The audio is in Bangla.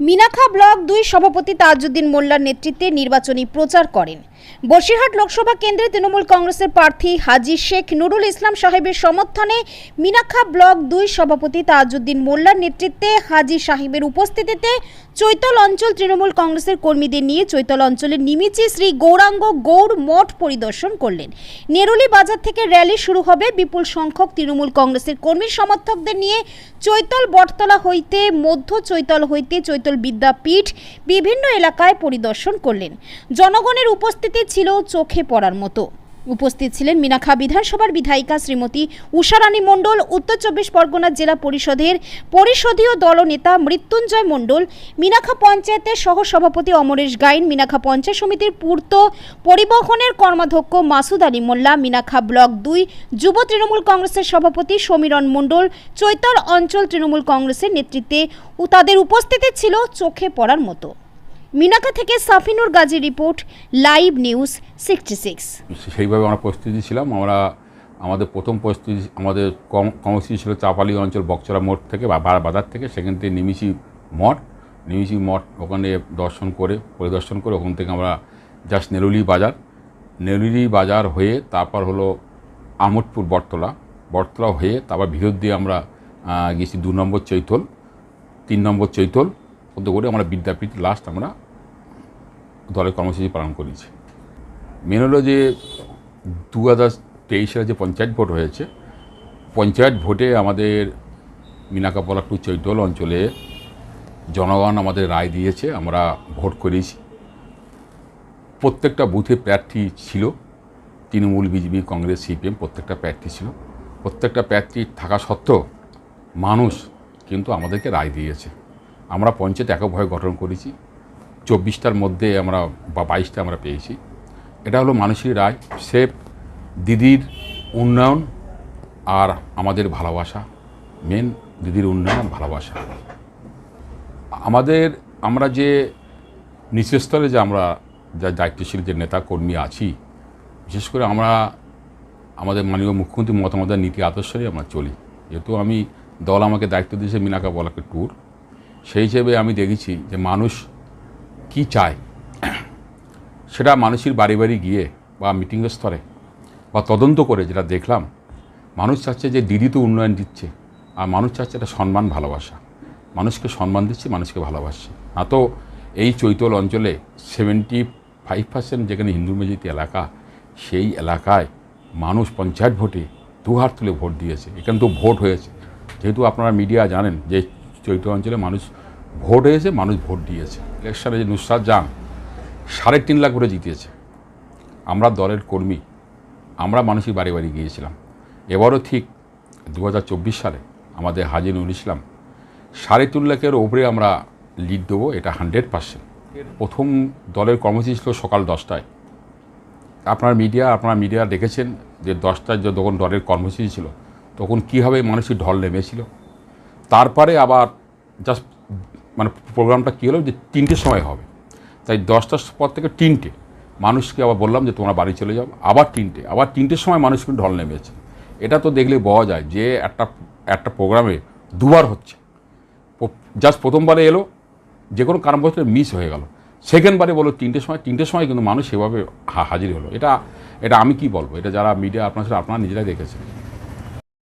মিনাখা ব্লক দুই সভাপতি তাজউদ্দিন মোল্লার নেতৃত্বে নির্বাচনী প্রচার করেন। বসিরহাট লোকসভা কেন্দ্রে তৃণমূল কংগ্রেসের প্রার্থী হাজি শেখ নুরুল ইসলাম সাহেবের সমর্থনে মিনাখা ব্লক দুই সভাপতি তাজউদ্দিন মোল্লার নেতৃত্বে হাজি সাহেবের উপস্থিতিতে চৈতল অঞ্চল তৃণমূল কংগ্রেসের কর্মীদের নিয়ে চৈতল অঞ্চলের নিমিচে শ্রী গৌরাঙ্গ গৌর মঠ পরিদর্শন করলেন। নেরুলি বাজার থেকে র্যালি শুরু হবে। বিপুল সংখ্যক তৃণমূল কংগ্রেসের কর্মী সমর্থকদের নিয়ে চৈতল বটতলা হইতে, মধ্য চৈতল হইতে চৈতল বিদ্যাপীঠ বিভিন্ন এলাকায় পরিদর্শন করলেন। জনগণের উপস্থিতি ছিল চোখে পড়ার মতো। উপস্থিত ছিলেন মিনাখা বিধানসভার বিধায়িকা শ্রীমতী উষারানী মণ্ডল, উত্তর চব্বিশ পরগনা জেলা পরিষদের পরিষদীয় দলনেতা মৃত্যুঞ্জয় মণ্ডল মিনাখা পঞ্চায়েতের সহসভাপতি অমরেশ গাইন মিনাখা পঞ্চায়েত সমিতির পূর্ত পরিবহনের কর্মাধ্যক্ষ মাসুদ আলী মোল্লা মিনাখা ব্লক দুই যুব তৃণমূল কংগ্রেসের সভাপতি সমীরণ মণ্ডল, চৈতল অঞ্চল তৃণমূল কংগ্রেসের নেতৃত্বে তাদের উপস্থিতি ছিল চোখে পড়ার মতো। মিনাখা থেকে Safinur Gazi report, live news sixty six. সেইভাবে আমরা প্রস্তুতি ছিলাম। আমরা আমাদের প্রথম প্রস্তুতি, আমাদের কর্মসূচি ছিল চাপালি অঞ্চল বকচরা মোড় থেকে বা বাজার থেকে। সেখান থেকে নিমিষি মঠ নিমিষি মঠ ওখানে দর্শন করে, পরিদর্শন করে ওখান থেকে আমরা জাস্ট নেরুলি বাজার। নেরুলি বাজার হয়ে তারপর হলো আমোদপুর, বটতলা। বটতলা হয়ে তারপর ভিতর দিয়ে আমরা গেছি দু নম্বর চৈতল, তিন নম্বর চৈতল। ওদের করে আমরা বিদ্যাপীঠ লাস্ট আমরা দলের কর্মসূচি পালন করেছি। মেন হলো যে দু হাজার তেইশ সালে যে পঞ্চায়েত ভোট হয়েছে, পঞ্চায়েত ভোটে আমাদের মিনাকাপলা টু চৈতল অঞ্চলে জনগণ আমাদের রায় দিয়েছে, আমরা ভোট করেছি। প্রত্যেকটা বুথে প্রার্থী ছিল, তৃণমূল, বিজেপি, কংগ্রেস, সিপিএম, প্রত্যেকটা প্রার্থী ছিল। প্রত্যেকটা প্রার্থী থাকা সত্ত্বেও মানুষ কিন্তু আমাদেরকে রায় দিয়েছে। আমরা পঞ্চায়েত এককভাবে গঠন করেছি চব্বিশটার মধ্যে আমরা বা বাইশটা আমরা পেয়েছি। এটা হলো মানুষের রায়, সেফ, দিদির উন্নয়ন আর আমাদের ভালোবাসা। মেন দিদির উন্নয়ন ভালোবাসা। আমাদের, আমরা যে নিচের স্তরে যে আমরা যা দায়িত্বশীল যে নেতা কর্মী আছি, বিশেষ করে আমরা আমাদের মাননীয় মুখ্যমন্ত্রী মতামতের নীতি আদর্শই আমরা চলি। যেহেতু আমি দল আমাকে দায়িত্ব দিয়েছে মিনাকা বলাকে ট্যুর সেই হিসেবে আমি দেখেছি যে মানুষ কি চায়? সেটা মানুষের বাড়ি বাড়ি গিয়ে বা মিটিংয়ের স্তরে বা তদন্ত করে যেটা দেখলাম, মানুষ চাচ্ছে যে দিদি তো উন্নয়ন দিচ্ছে, আর মানুষ চাচ্ছে একটা সম্মান, ভালোবাসা। মানুষকে সম্মান দিচ্ছে, মানুষকে ভালোবাসছে। না তো এই চৈতল অঞ্চলে সেভেন্টি ফাইভ পার্সেন্ট যেখানে হিন্দু মেজিতি এলাকা, সেই এলাকায় মানুষ পঞ্চায়েত ভোটে দু হাত তুলে ভোট দিয়েছে। এখানে তো ভোট হয়েছে। যেহেতু আপনারা মিডিয়া জানেন যে চৈতল অঞ্চলে মানুষ ভোট হয়েছে, মানুষ ভোট দিয়েছে। ইলেকশনে যে নুসরাত জান সাড়ে তিন লাখ ভোটে জিতিয়েছে। আমরা দলের কর্মী, আমরা মানুষের বাড়ি বাড়ি গিয়েছিলাম। এবারও ঠিক দু হাজার চব্বিশ সালে আমাদের হাজি নুরুল ইসলাম সাড়ে তিন লাখের ওপরে আমরা লিড দেবো, এটা হান্ড্রেড পার্সেন্ট। প্রথম দলের কর্মসূচি ছিল সকাল দশটায়। আপনার মিডিয়া আপনার মিডিয়া দেখেছেন যে দশটায় যখন দলের কর্মসূচি ছিল, তখন কীভাবে মানুষের ঢল নেমেছিল। তারপরে আবার জাস্ট মানে প্রোগ্রামটা কী হলো যে তিনটের সময় হবে। তাই দশটার পর থেকে তিনটে। মানুষকে আবার বললাম যে তোমরা বাড়ি চলে যাও। আবার তিনটে। আবার তিনটের সময় মানুষ কিন্তু ঢল নেমেছে। এটা তো দেখলে বোঝা যায় যে একটা একটা প্রোগ্রামে দুবার হচ্ছে। জাস্ট প্রথমবারে এলো, যে কোনো কারণবশত মিস হয়ে গেল। সেকেন্ডবারে বলো তিনটের সময় তিনটের সময় কিন্তু মানুষ সেভাবে হাজির হলো। এটা এটা আমি কি বলব? এটা যারা মিডিয়া আপনার সাথে আপনারা নিজেরাই দেখেছেন।